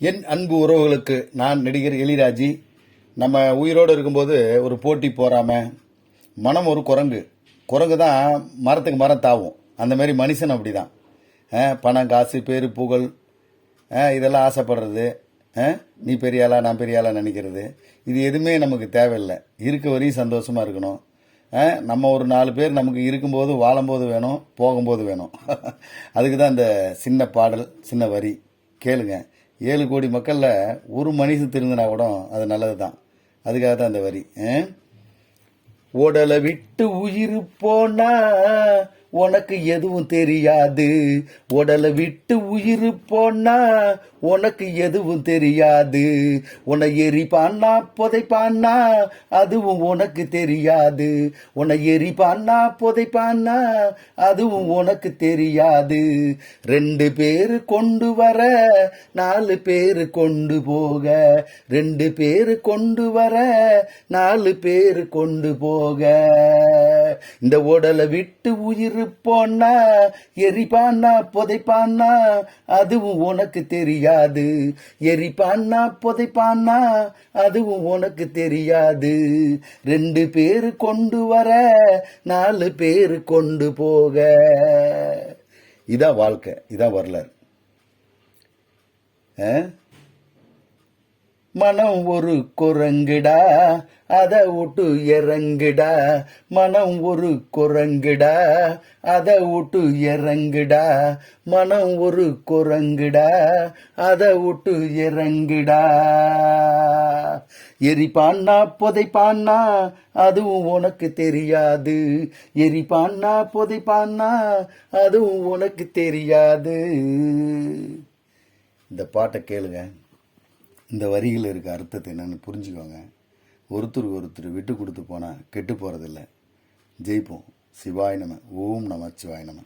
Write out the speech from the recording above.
என் அன்பு உறவுகளுக்கு நான் நடிகர் எலிராஜி. நம்ம உயிரோடு இருக்கும்போது ஒரு போட்டி போகாமல் மனம் ஒரு குரங்கு. குரங்கு தான் மரத்துக்கு மரம் தாவும். அந்தமாரி மனுஷன் அப்படிதான். தான் பணம் காசு பேர் புகழ் இதெல்லாம் ஆசைப்படுறது. நீ பெரிய ஆளா நான் பெரிய ஆளா நினைக்கிறது. இது எதுவுமே நமக்கு தேவையில்லை. இருக்க வரையும் சந்தோஷமாக இருக்கணும். நம்ம ஒரு நாலு பேர் நமக்கு இருக்கும்போது வாழும்போது வேணும் போகும்போது வேணும். அதுக்கு தான் இந்த சின்ன பாடல் சின்ன வரி. கேளுங்க. ஏழு கோடி மக்களில் ஒரு மனுஷன் திருந்தினா கூட அது நல்லது தான் அதுக்காக தான் அந்த வரி உடலை விட்டு உயிர் போனா உனக்கு எதுவும் தெரியாது. உடலை விட்டு உயிர் போனா உனக்கு எதுவும் தெரியாது. உன்னை எரிப்பான்னா புதைப்பான்னா அதுவும் உனக்கு தெரியாது. உன்னை எரிப்பான்னா புதைப்பான்னா அதுவும் உனக்கு தெரியாது. ரெண்டு பேர் கொண்டு வர நாலு பேர் கொண்டு போக. ரெண்டு பேர் கொண்டு வர நாலு பேர் கொண்டு போக. இந்த உடலை விட்டு உயிர் போனா எரிப்பானா புதைப்பான்னா அதுவும் உனக்கு தெரியாது. எரிப்பானா புதைப்பான்னா அதுவும் உனக்கு தெரியாது. ரெண்டு பேர் கொண்டு வர நாலு பேர் கொண்டு போக. இதான் வாழ்க்கை இதான் வரலாறு. ஆ? மனம் ஒரு குரங்குடா அத விட்டு இறங்குடா. மனம் ஒரு குரங்குடா அத விட்டு இறங்குடா. மனம் ஒரு குரங்குடா அத விட்டு இறங்குடா. எரிப்பான்னா புதைப்பான்னா அதுவும் உனக்கு தெரியாது. எரிப்பான்னா புதைப்பான்னா அதுவும் உனக்கு தெரியாது. இந்த பாட்டை கேளுங்க. இந்த வரிகள் இருக்க அர்த்தத்தை என்னென்னு புரிஞ்சுக்கோங்க. ஒருத்தருக்கு ஒருத்தர் விட்டு கொடுத்து போனால் கெட்டு போகிறதில்ல ஜெயிப்போம். சிவாய் நம. ஓம் நம சிவாய் நம.